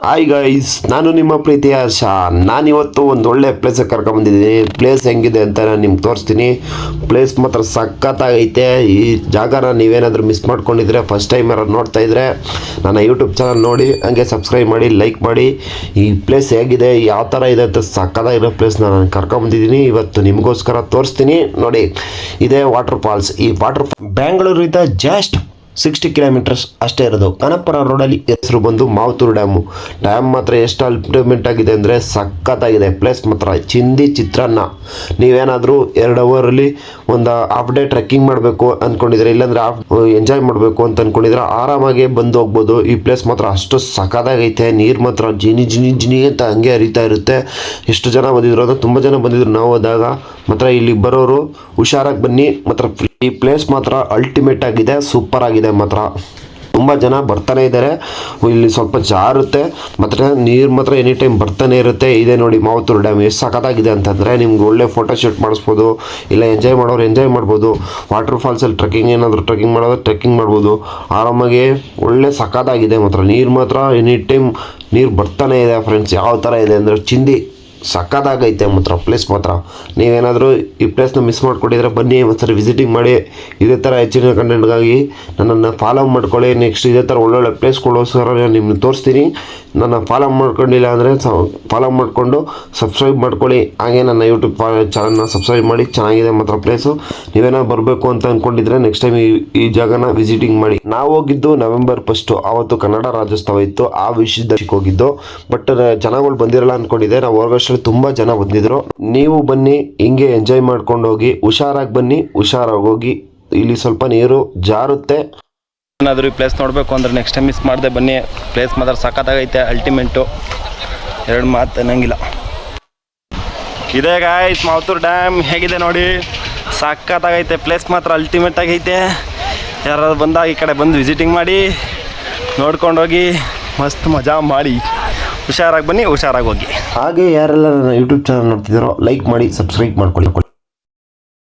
Hi guys ನಾನು ನಿಮ್ಮ ಪ್ರೀತಿಯ ಶಾ ನಾನಿವತ್ತು ಒಂದು ಒಳ್ಳೆ ಪ್ಲೇಸಿಗೆ ಕರ್ಕೊಂಬಂದಿದ್ದೀನಿ ಪ್ಲೇಸ್ ಹೆಂಗಿದೆ ಅಂತ ನಾನು ನಿಮ್ಗೆ ತೋರಿಸ್ತೀನಿ. ಪ್ಲೇಸ್ ಮಾತ್ರ ಸಖತ್ತಾಗೈತೆ. ಈ ಜಾಗನ ನೀವೇನಾದರೂ ಮಿಸ್ ಮಾಡ್ಕೊಂಡಿದ್ರೆ ಫಸ್ಟ್ ಟೈಮ್ ಯಾರು ನೋಡ್ತಾ ಇದ್ರೆ, ನನ್ನ ಯೂಟ್ಯೂಬ್ ಚಾನಲ್ ನೋಡಿ, ಹಂಗೆ ಸಬ್ಸ್ಕ್ರೈಬ್ ಮಾಡಿ ಲೈಕ್ ಮಾಡಿ. ಈ ಪ್ಲೇಸ್ ಹೇಗಿದೆ, ಯಾವ ಥರ ಇದೆ ಅಂತ ಸಖತ್ತಾಗಿರೋ ಪ್ಲೇಸ್ ನಾನು ಕರ್ಕೊಂಬಂದಿದ್ದೀನಿ ಇವತ್ತು ನಿಮಗೋಸ್ಕರ ತೋರಿಸ್ತೀನಿ. ನೋಡಿ, ಇದೇ ವಾಟರ್ ಫಾಲ್ಸ್ ಈ ವಾಟರ್ ಬ್ಯಾಂಗ್ಳೂರಿಂದ ಜಸ್ಟ್ ಸಿಕ್ಸ್ಟಿ ಕಿಲೋಮೀಟರ್ಸ್ ಅಷ್ಟೇ ಇರೋದು. ಕನಪುರ ರೋಡಲ್ಲಿ ಹೆಸರು ಬಂದು ಮಾವತೂರು ಡ್ಯಾಮು. ಡ್ಯಾಮ್ ಮಾತ್ರ ಎಷ್ಟು ಅಲ್ಟಿಮೇಟ್ ಆಗಿದೆ ಅಂದರೆ ಸಖತ್ತಾಗಿದೆ. ಪ್ಲೇಸ್ ಮಾತ್ರ ಚಿಂದಿ ಚಿತ್ರಾನ್ನ. ನೀವೇನಾದರೂ ಎರಡು ಅವರಲ್ಲಿ ಒಂದು ಹಾಫ್ ಡೇ ಟ್ರೆಕ್ಕಿಂಗ್ ಮಾಡಬೇಕು ಅಂದ್ಕೊಂಡಿದ್ರೆ ಇಲ್ಲಾಂದ್ರೆ ಎಂಜಾಯ್ ಮಾಡಬೇಕು ಅಂತ ಅಂದ್ಕೊಂಡಿದ್ರೆ ಆರಾಮಾಗಿ ಬಂದು ಹೋಗ್ಬೋದು. ಈ ಪ್ಲೇಸ್ ಮಾತ್ರ ಅಷ್ಟು ಸಖತ್ತಾಗೈತೆ. ನೀರು ಮಾತ್ರ ಜಿನಿ ಜಿನಿ ಜಿನಿ ಅಂತ ಹಂಗೆ ಹರಿತಾ ಇರುತ್ತೆ. ಎಷ್ಟು ಜನ ಬಂದಿದ್ರು ಅಂದರೆ ತುಂಬ ಜನ ಬಂದಿದ್ರು. ನಾವು ಹೋದಾಗ ಮಾತ್ರ ಇಲ್ಲಿ ಬರೋರು ಹುಷಾರಾಗಿ ಬನ್ನಿ, ಮಾತ್ರ ಈ ಪ್ಲೇಸ್ ಮಾತ್ರ ಅಲ್ಟಿಮೇಟ್ ಆಗಿದೆ ಸೂಪರ್ ಆಗಿದೆ ಮಾತ್ರ. ತುಂಬ ಜನ ಬರ್ತಾನೆ ಇದ್ದಾರೆ ಇಲ್ಲಿ ಸ್ವಲ್ಪ ಜಾರುತ್ತೆ. ಮಾತ್ರ ನೀರು ಮಾತ್ರ ಎನಿ ಟೈಮ್ ಬರ್ತಾನೆ ಇರುತ್ತೆ. ಇದೆ ನೋಡಿ ಮಾವತೂರು ಡ್ಯಾಮ್ ಎಷ್ಟು ಸಖತ್ತಾಗಿದೆ ಅಂತಂದರೆ ನಿಮ್ಗೆ ಒಳ್ಳೆ ಫೋಟೋ ಶೂಟ್ ಮಾಡಿಸ್ಬೋದು. ಇಲ್ಲ ಎಂಜಾಯ್ ಮಾಡೋರು ಎಂಜಾಯ್ ಮಾಡ್ಬೋದು. ವಾಟರ್ ಫಾಲ್ಸಲ್ಲಿ ಟ್ರೆಕ್ಕಿಂಗ್ ಏನಾದರೂ ಟ್ರೆಕ್ಕಿಂಗ್ ಮಾಡೋದು ಟ್ರೆಕ್ಕಿಂಗ್ ಮಾಡ್ಬೋದು. ಆರಾಮಾಗಿ ಒಳ್ಳೆ ಸಖತ್ತಾಗಿದೆ ಮಾತ್ರ. ನೀರು ಮಾತ್ರ ಎನಿ ಟೈಮ್ ನೀರು ಬರ್ತಾನೆ ಇದೆ ಫ್ರೆಂಡ್ಸ್ ಯಾವ ಥರ ಇದೆ ಅಂದರೆ ಚಿಂದಿ. ಸಕ್ಕತ್ತಾಗೈತೆ ಮಾತ್ರ ಪ್ಲೇಸ್ ಮಾತ್ರ. ನೀವೇನಾದರೂ ಈ ಪ್ಲೇಸ್ನ ಮಿಸ್ ಮಾಡ್ಕೊಂಡಿದ್ರೆ ಬನ್ನಿ, ಒಂದ್ಸರಿ ವಿಸಿಟಿಂಗ್ ಮಾಡಿ, ಇದೇ ಥರ ಹೆಚ್ಚಿನ ಕಂಟೆಂಟ್ಗಾಗಿ ನನ್ನನ್ನು ಫಾಲೋ ಮಾಡ್ಕೊಳ್ಳಿ. ನೆಕ್ಸ್ಟ್ ಇದೇ ಥರ ಒಳ್ಳೊಳ್ಳೆ ಪ್ಲೇಸ್ಗಳೋಸ್ಕರ ನಾನು ನಿಮ್ಮನ್ನು ತೋರಿಸ್ತೀನಿ. ನನ್ನ ಫಾಲೋ ಮಾಡ್ಕೊಂಡಿಲ್ಲ ಅಂದರೆ ಫಾಲೋ ಮಾಡಿಕೊಂಡು ಸಬ್ಸ್ಕ್ರೈಬ್ ಮಾಡ್ಕೊಳ್ಳಿ. ಹಾಗೆ ನನ್ನ ಯೂಟ್ಯೂಬ್ ಚಾನಲ್ನ ಸಬ್ಸ್ಕ್ರೈಬ್ ಮಾಡಿ, ಚೆನ್ನಾಗಿದೆ ಮಾತ್ರ ಪ್ಲೇಸು ನೀವೇನೋ ಬರಬೇಕು ಅಂತ ಅಂದ್ಕೊಂಡಿದ್ರೆ ನೆಕ್ಸ್ಟ್ ಟೈಮ್ ಈ ಜಾಗನ ವಿಸಿಟಿಂಗ್ ಮಾಡಿ. ನಾವು ಹೋಗಿದ್ದು ನವೆಂಬರ್ ಫಸ್ಟು ಆವತ್ತು ಕನ್ನಡ ರಾಜ್ಯೋತ್ಸವ ಇತ್ತು. ಆ ವಿಷಯದಲ್ಲಿ ಹೋಗಿದ್ದು. ಬಟ್ ಜನಗಳು ಬಂದಿರಲ್ಲ ಅಂದ್ಕೊಂಡಿದ್ದೆ ನಾವು ಹೋಗೋಷ್ಟರಲ್ಲಿ ತುಂಬ ಜನ ಬಂದಿದ್ರು. ನೀವು ಬನ್ನಿ, ಹಿಂಗೆ ಎಂಜಾಯ್ ಮಾಡ್ಕೊಂಡು ಹೋಗಿ ಹುಷಾರಾಗಿ ಬನ್ನಿ, ಹುಷಾರಾಗಿ ಹೋಗಿ, ಇಲ್ಲಿ ಸ್ವಲ್ಪ ನೀರು ಜಾರುತ್ತೆ. ಏನಾದರೂ ಈ ಪ್ಲೇಸ್ ನೋಡಬೇಕು ಅಂದ್ರೆ ನೆಕ್ಸ್ಟ್ ಟೈಮ್ ಮಿಸ್ ಮಾಡಿದೆ ಬನ್ನಿ. ಪ್ಲೇಸ್ ಮಾತ್ರ ಸಖತ್ತಾಗೈತೆ ಅಲ್ಟಿಮೇಟು ಎರಡು ಮಾತು ಅನ್ನಂಗಿಲ್ಲ. ಇದೇ ಗಾಯ್ಸ್ ಮಾವತೂರು ಡ್ಯಾಮ್ ಹೇಗಿದೆ ನೋಡಿ. ಸಖತ್ತಾಗೈತೆ ಪ್ಲೇಸ್ ಮಾತ್ರ ಅಲ್ಟಿಮೇಟ್ ಆಗೈತೆ. ಯಾರಾದ್ರು ಬಂದಾಗ ಈ ಕಡೆ ಬಂದು ವಿಸಿಟಿಂಗ್ ಮಾಡಿ, ನೋಡ್ಕೊಂಡೋಗಿ ಮಸ್ತ್ ಮಜಾ ಮಾಡಿ. ಹುಷಾರಾಗಿ ಬನ್ನಿ ಹುಷಾರಾಗಿ ಹೋಗಿ. ಹಾಗೆ ಯಾರೆಲ್ಲ ನನ್ನ ಯೂಟ್ಯೂಬ್ ಚಾನಲ್ ನೋಡ್ತಿದ್ದಾರೋ ಲೈಕ್ ಮಾಡಿ ಸಬ್ಸ್ಕ್ರೈಬ್ ಮಾಡ್ಕೊಳ್ಳಿ.